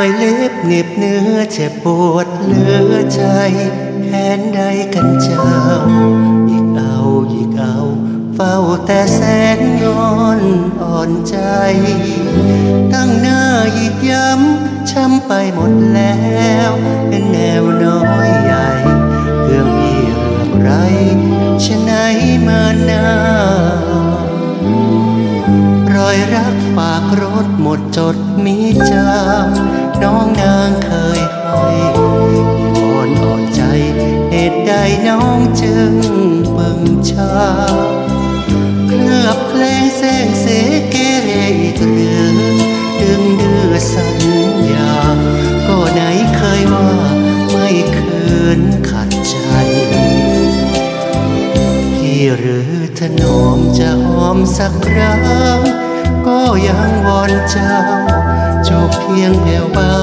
อยเล็บเน็บเนื้อเจ็บปวดเหลือใจแค้นใดกันเจ้าอีกเอาอีกเอา เฝ้าแต่แสนงอนอ่อนใจ ตั้งหน้าอีกย้ำช้ำไปหมดแล้ว เป็นแนวน้อย รักฝากรถหมดจดมีจางน้องนางเคยให้อ่อนอ่อนใจเหตุใดน้องจึงเบิ่งชาเคลือบแคลงแสงเสเกเรอีกหรือดึงดื้อสัญญา ก็ไหนเคยว่าไม่คืนขัดใจพี่หรือถนอมจะหอมสักครั้ง ก็ยังวอนเจ้าจบเพียงแผ่วเบา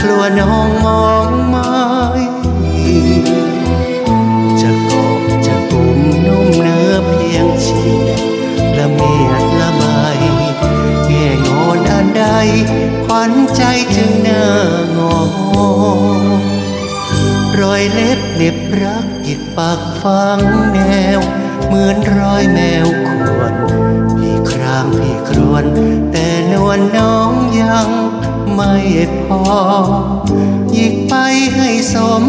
กลัวน้องมองไม่จะกอบจะกลุ่มนุ่มเนื้อเพียงเฉีดละเมียดละไมแง่งอนอันใดขวัญใจจึงเน่างอรอยเล็บเน็บรักหยิกปากฟังแนว เหมือนรอยแมว วน แต่นวลน้องยังไม่พอ หยิกไปให้สม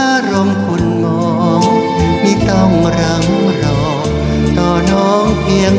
อารมณ์คุณมองมิต้องรังรอ ต่อน้องเพียง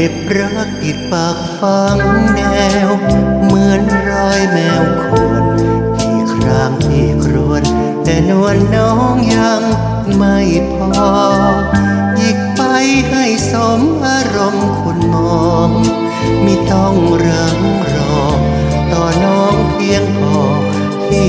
เล็บรักติดปากฟังแนว เหมือนรอยแมวขวนที่ครางที่ครวน แต่นวลน้องยังไม่พอหยิกไปให้สมอารมณ์คุณมองไมิต้องรังรอ ต่อน้องเพียงพอที่